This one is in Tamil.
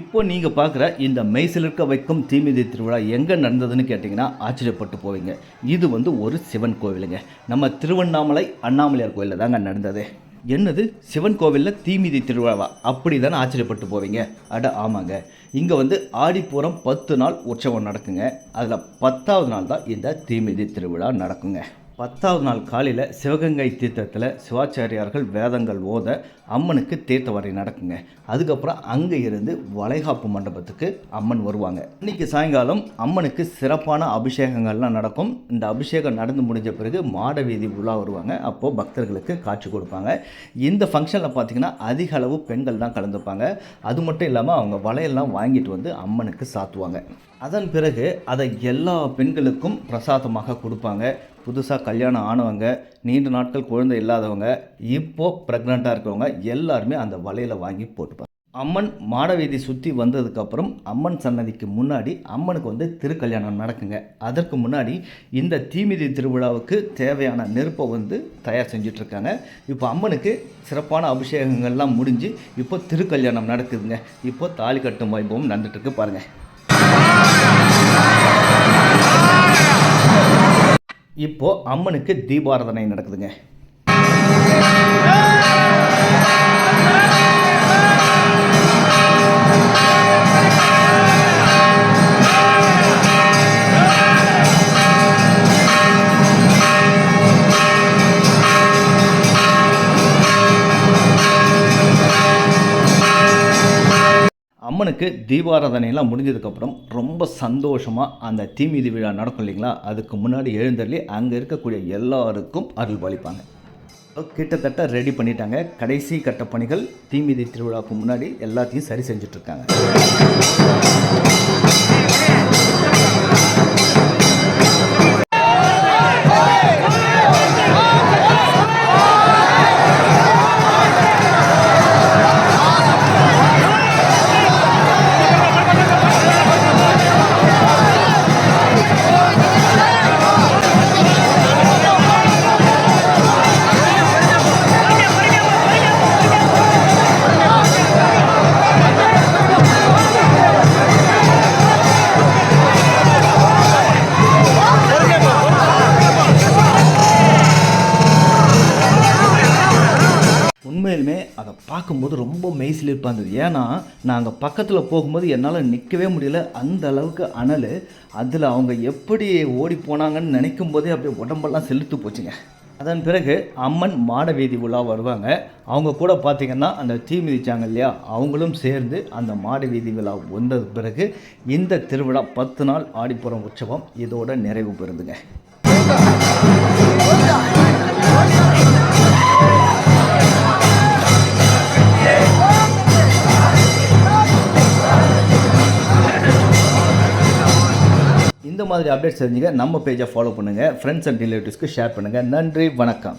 இப்போ நீங்கள் பார்க்குற இந்த மெய்சிலிருக்க வைக்கும் தீமிதி திருவிழா எங்கே நடந்ததுன்னு கேட்டிங்கன்னா ஆச்சரியப்பட்டு போவீங்க. இது வந்து ஒரு சிவன் கோவிலுங்க. நம்ம திருவண்ணாமலை அண்ணாமலையார் கோயிலில் தாங்க நடந்தது. என்னது? சிவன் கோவிலில் தீமிதி திருவிழாவா? அப்படி தானே ஆச்சரியப்பட்டு போவீங்க. அட ஆமாங்க. இங்கே வந்து ஆடிப்பூரம் பத்து நாள் உற்சவம் நடக்குங்க. அதில் பத்தாவது நாள் தான் இந்த தீமிதி திருவிழா நடக்குங்க. பத்தாவது நாள் காலையில் சிவகங்கை தீர்த்தத்தில் சிவாச்சாரியார்கள் வேதங்கள் ஓத அம்மனுக்கு தீர்த்தவரை நடக்குங்க. அதுக்கப்புறம் அங்கே இருந்து வளைகாப்பு மண்டபத்துக்கு அம்மன் வருவாங்க. இன்னைக்கு சாயங்காலம் அம்மனுக்கு சிறப்பான அபிஷேகங்கள்லாம் நடக்கும். இந்த அபிஷேகம் நடந்து முடிஞ்ச பிறகு மாட வீதி உலா வருவாங்க. அப்போது பக்தர்களுக்கு காட்சி கொடுப்பாங்க. இந்த ஃபங்க்ஷனில் பார்த்தீங்கன்னா அதிக அளவு பெண்கள் தான் கலந்துப்பாங்க. அது மட்டும் இல்லாமல் அவங்க வளையெல்லாம் வாங்கிட்டு வந்து அம்மனுக்கு சாத்துவாங்க. அதன் பிறகு அதை எல்லா பெண்களுக்கும் பிரசாதமாக கொடுப்பாங்க. புதுசாக கல்யாணம் ஆனவங்க நீண்ட நாட்கள் குழந்தை இல்லாதவங்க இப்போது ப்ரெக்னெண்ட்டாக இருக்கிறவங்க எல்லாருமே அந்த வலையில் வாங்கி போட்டுப்பாங்க. அம்மன் மாடவீதி சுற்றி வந்ததுக்கப்புறம் அம்மன் சன்னதிக்கு முன்னாடி அம்மனுக்கு வந்து திருக்கல்யாணம் நடக்குங்க. அதற்கு முன்னாடி இந்த தீமிதி திருவிழாவுக்கு தேவையான நெருப்பை வந்து தயார் செஞ்சிட்ருக்காங்க. இப்போ அம்மனுக்கு சிறப்பான அபிஷேகங்கள்லாம் முடிஞ்சு இப்போ திருக்கல்யாணம் நடக்குதுங்க. இப்போ தாலி கட்டும் வைபவம் நடந்துட்டுருக்கு பாருங்கள் இப்போ அம்மனுக்கு தீபாராதனை நடக்குதுங்க. அம்மனுக்கு தீபாராதனையெல்லாம் முடிஞ்சதுக்கப்புறம் ரொம்ப சந்தோஷமாக அந்த தீமிதி விழா நடக்கும் இல்லைங்களா? அதுக்கு முன்னாடி எழுந்தள்ளி அங்கே இருக்கக்கூடிய எல்லாருக்கும் அருள் பாலிப்பாங்க. கிட்டத்தட்ட ரெடி பண்ணிட்டாங்க. கடைசி கட்ட பணிகள் தீமிதி திருவிழாவுக்கு முன்னாடி எல்லாத்தையும் சரி செஞ்சுட்ருக்காங்க உண்மையிலுமே அதை பார்க்கும்போது ரொம்ப மெய்சிலிருப்பாக இருந்தது. ஏன்னா நான் அங்கே பக்கத்தில் போகும்போது என்னால் நிற்கவே முடியல. அந்த அளவுக்கு அனல். அதில் அவங்க எப்படி ஓடி போனாங்கன்னு நினைக்கும் போதே அப்படியே உடம்பெல்லாம் செலுத்து போச்சுங்க. அதன் பிறகு அம்மன் மாட வீதி உலா வருவாங்க. அவங்க கூட பார்த்திங்கன்னா அந்த தீ மிதித்தாங்க இல்லையா? அவங்களும் சேர்ந்து அந்த மாட வீதி விழா வந்தது பிறகு இந்த திருவிழா பத்து நாள் ஆடிப்புறம் உற்சவம் இதோட நிறைவு பெறுதுங்க. இந்த மாதிரி அப்டேட்ஸ் தெரிஞ்சுக்க நம்ம பேஜை ஃபாலோ பண்ணுங்கள் ஃப்ரெண்ட்ஸ் அண்ட் ரிலேட்டிவ்ஸ்க்கு ஷேர் பண்ணுங்கள் நன்றி வணக்கம்.